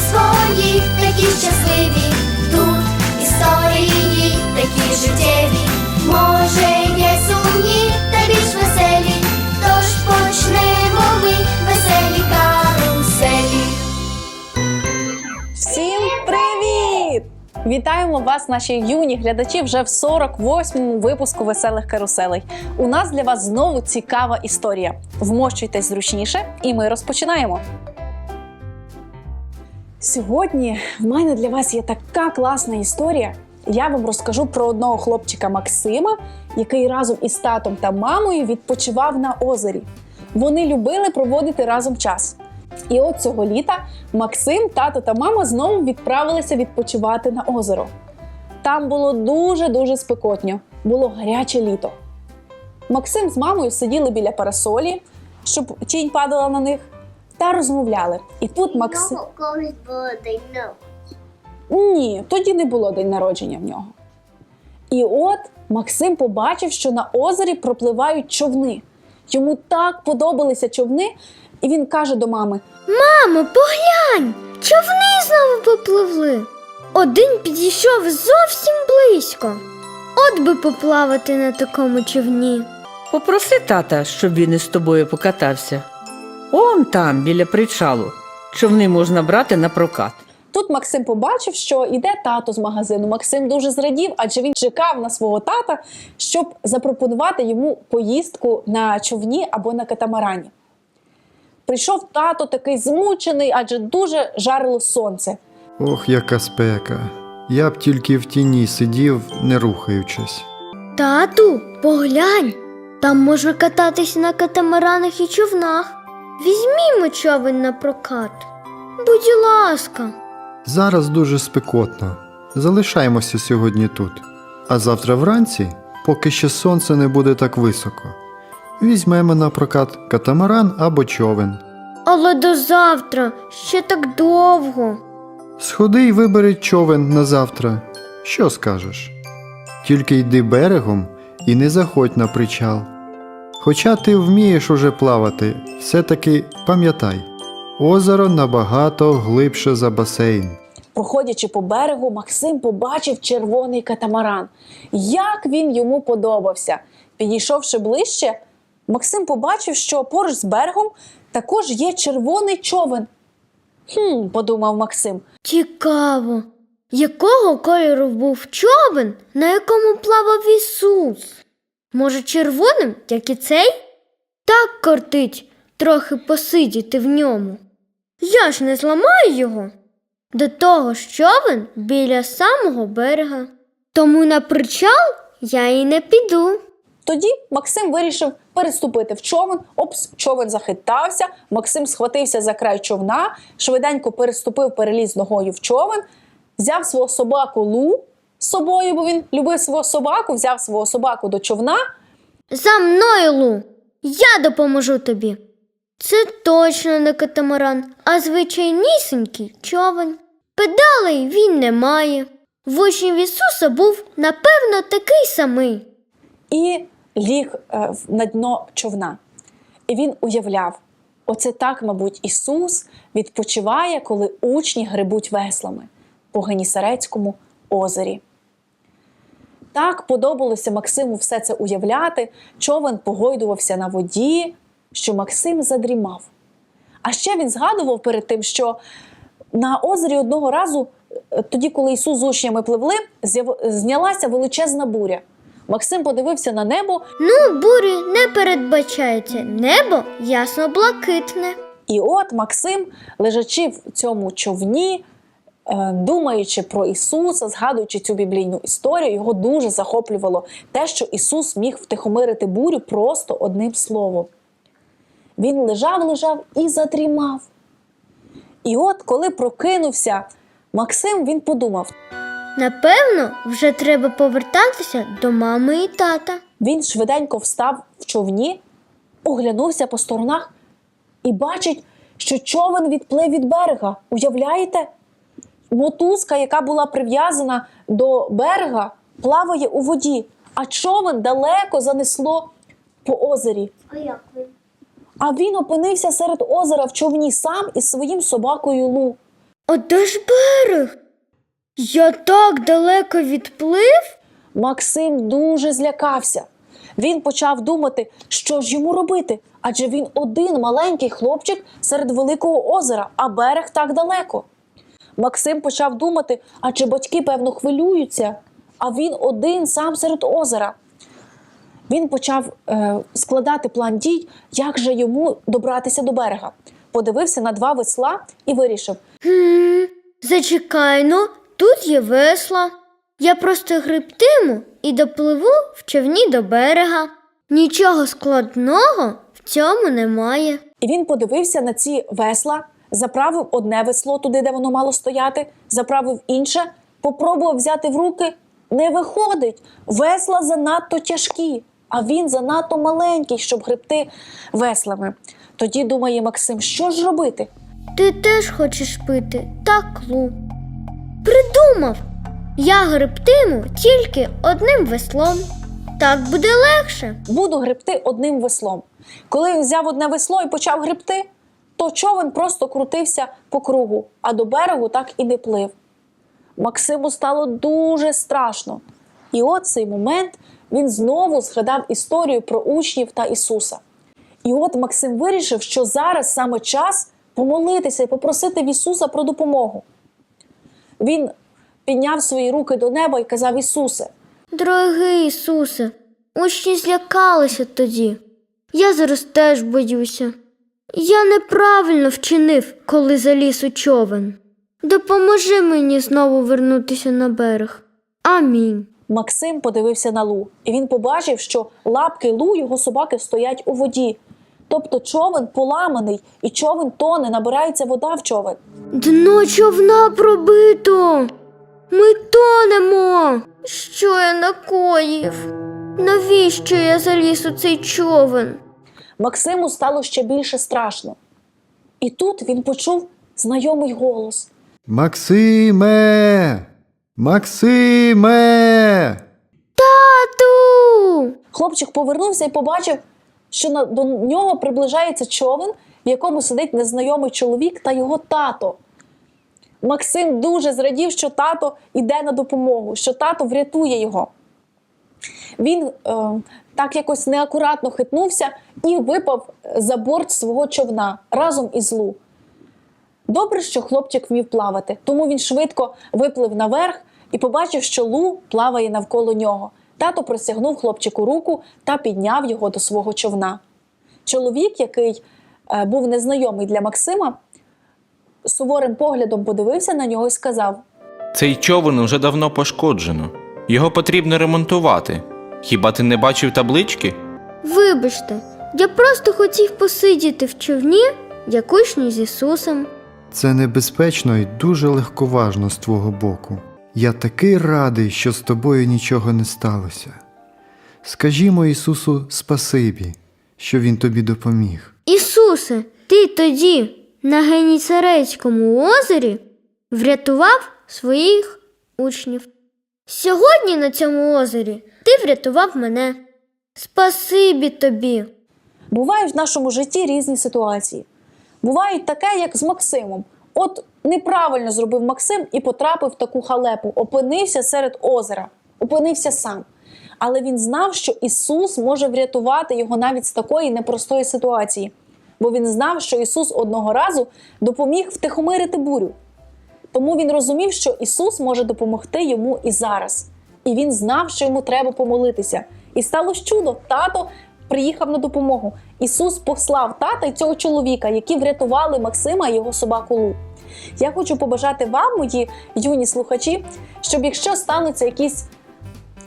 свої, такі щасливі. Тут історії такі життєві. Може, є сумні та більш веселі. Тож почнемо ми веселі каруселі. Всім привіт! Вітаємо вас, наші юні глядачі, вже в 48-му випуску веселих каруселей. У нас для вас знову цікава історія. Вмощуйтесь зручніше, і ми розпочинаємо. Сьогодні в мене для вас є така класна історія. Я вам розкажу про одного хлопчика Максима, який разом із татом та мамою відпочивав на озері. Вони любили проводити разом час. І от цього літа Максим, тато та мама знову відправилися відпочивати на озеро. Там було дуже-дуже спекотньо, було гаряче літо. Максим з мамою сиділи біля парасолі, щоб тінь падала на них, та розмовляли. І тут Максим. колись було день Ні, тоді не було день народження в нього. І от Максим побачив, що на озері пропливають човни. Йому так подобалися човни, і він каже до мами: Мамо, поглянь! Човни знову попливли. Один підійшов зовсім близько. От би поплавати на такому човні. Попроси тата, щоб він із тобою покатався. Он там, біля причалу. Човни можна брати на прокат. Тут Максим побачив, що йде тато з магазину. Максим дуже зрадів, адже він чекав на свого тата, щоб запропонувати йому поїздку на човні або на катамарані. Прийшов тато такий змучений, адже дуже жарило сонце. Ох, яка спека. Я б тільки в тіні сидів, не рухаючись. Тату, поглянь. Там можна кататись на катамаранах і човнах. Візьмімо човен на прокат. Будь ласка. Зараз дуже спекотно. Залишаємося сьогодні тут. А завтра вранці, поки ще сонце не буде так високо, візьмемо на прокат катамаран або човен. Але до завтра ще так довго. Сходи й вибери човен на завтра. Що скажеш? Тільки йди берегом і не заходь на причал. Хоча ти вмієш уже плавати, все-таки пам'ятай, озеро набагато глибше за басейн. Проходячи по берегу, Максим побачив червоний катамаран. Як він йому подобався. Підійшовши ближче, Максим побачив, що поруч з берегом також є червоний човен. Хм, подумав Максим. Цікаво, якого кольору був човен, на якому плавав Ісус? Може, червоним, як і цей? Так кортить трохи посидіти в ньому. Я ж не зламаю його. До того ж човен біля самого берега. Тому на причал я і не піду. Тоді Максим вирішив переступити в човен. Опс, човен захитався. Максим схватився за край човна, швиденько переступив, переліз ногою в човен, взяв свого собаку Лу з собою, бо він любив свого собаку, взяв свого собаку до човна. За мною, Лу, я допоможу тобі. Це точно не катамаран, а звичайнісінький човен. Педалей він не має. В учнів Ісуса був, напевно, такий самий. і ліг е, на дно човна. І він уявляв: оце так, мабуть, Ісус відпочиває, коли учні грибуть веслами по Генісарецькому озері. Так подобалося Максиму все це уявляти. Човен погойдувався на воді, що Максим задрімав. А ще він згадував перед тим, що на озері одного разу, е, тоді, коли Ісус з учнями пливли, знялася величезна буря. Максим подивився на небо, Ну, бурі не передбачається. Небо ясно блакитне. і от Максим, лежачи в цьому човні, думаючи про Ісуса, згадуючи цю біблійну історію, його дуже захоплювало те, що Ісус міг втихомирити бурю просто одним словом. Він лежав, лежав і задрімав. І от, коли прокинувся Максим, він подумав: Напевно, вже треба повертатися до мами і тата. Він швиденько встав в човні, оглянувся по сторонах і бачить, що човен відплив від берега. Уявляєте? Мотузка, яка була прив'язана до берега, плаває у воді, а човен далеко занесло по озері. А як ви? А він опинився серед озера в човні сам із своїм собакою Лу. А де ж берег? Я так далеко відплив? Максим дуже злякався. Він почав думати, що ж йому робити, адже він один маленький хлопчик серед великого озера, а берег так далеко. Максим почав думати, адже батьки, певно, хвилюються, а він один сам серед озера. Він почав е, складати план дій, як же йому добратися до берега. Подивився на два весла і вирішив: Хм, зачекай ну, тут є весла. Я просто грибтиму і допливу в човні до берега. Нічого складного в цьому немає. І він подивився на ці весла, заправив одне весло туди, де воно мало стояти, заправив інше, попробував взяти в руки. Не виходить. Весла занадто тяжкі, а він занадто маленький, щоб гребти веслами. Тоді думає Максим, що ж робити? Ти теж хочеш пити, так, Лу. Придумав. Я грибтиму тільки одним веслом. Так буде легше. Буду гребти одним веслом. Коли він взяв одне весло і почав гребти, то човен просто крутився по кругу, а до берегу так і не плив. Максиму стало дуже страшно. І от цей момент він знову згадав історію про учнів та Ісуса. І от Максим вирішив, що зараз саме час помолитися і попросити в Ісуса про допомогу. Він підняв свої руки до неба і казав: Ісусе, Дорогий Ісусе, учні злякалися тоді. Я зараз теж боюся. Я неправильно вчинив, коли заліз у човен. Допоможи мені знову вернутися на берег. Амінь. Максим подивився на Лу, і він побачив, що лапки Лу його собаки стоять у воді. Тобто човен поламаний, і човен тоне, набирається вода в човен. Дно човна пробито. Ми тонемо. Що я накоїв? Навіщо я заліз у цей човен? Максиму стало ще більше страшно. І тут він почув знайомий голос. Максиме! Максиме! Тату! Хлопчик повернувся і побачив, що до нього приближається човен, в якому сидить незнайомий чоловік та його тато. Максим дуже зрадів, що тато йде на допомогу, що тато врятує його. Він е, так якось неакуратно хитнувся і випав за борт свого човна разом із Лу. Добре, що хлопчик вмів плавати, тому він швидко виплив наверх і побачив, що Лу плаває навколо нього. Тато простягнув хлопчику руку та підняв його до свого човна. Чоловік, який е, був незнайомий для Максима, суворим поглядом подивився на нього і сказав: Цей човен уже давно пошкоджено. Його потрібно ремонтувати. Хіба ти не бачив таблички? Вибачте, я просто хотів посидіти в човні, як учні з Ісусом. Це небезпечно і дуже легковажно з твого боку. Я такий радий, що з тобою нічого не сталося. Скажімо Ісусу спасибі, що Він тобі допоміг. Ісусе, ти тоді на Геніцарецькому озері врятував своїх учнів. Сьогодні на цьому озері ти врятував мене. Спасибі тобі. Бувають в нашому житті різні ситуації. Бувають таке, як з Максимом. От неправильно зробив Максим і потрапив в таку халепу, опинився серед озера, опинився сам. Але він знав, що Ісус може врятувати його навіть з такої непростої ситуації, бо він знав, що Ісус одного разу допоміг втихомирити бурю. Тому він розумів, що Ісус може допомогти йому і зараз. І він знав, що йому треба помолитися. І сталося чудо. Тато приїхав на допомогу. Ісус послав тата і цього чоловіка, які врятували Максима і його собаку Лу. Я хочу побажати вам, мої юні слухачі, щоб якщо стануться якісь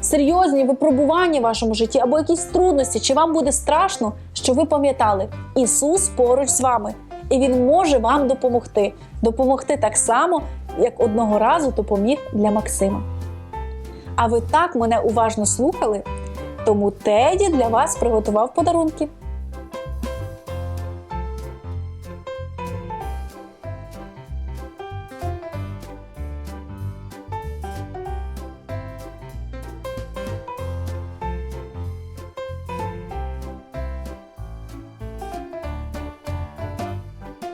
серйозні випробування в вашому житті або якісь трудності, чи вам буде страшно, що ви пам'ятали, Ісус поруч з вами, і Він може вам допомогти. Допомогти так само, як одного разу допоміг для Максима. А ви так мене уважно слухали, тому Теді для вас приготував подарунки.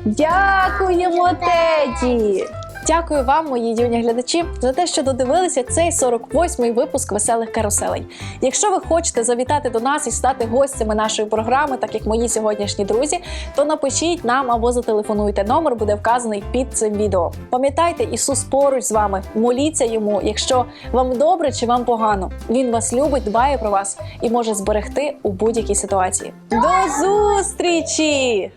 Дякуємо, Теді! Дякую вам, мої юні глядачі, за те, що додивилися цей 48-й випуск веселих каруселей. Якщо ви хочете завітати до нас і стати гостями нашої програми, так як мої сьогоднішні друзі, то напишіть нам або зателефонуйте. Номер буде вказаний під цим відео. Пам'ятайте, Ісус поруч з вами. Моліться йому, якщо вам добре чи вам погано. Він вас любить, дбає про вас і може зберегти у будь-якій ситуації. До зустрічі!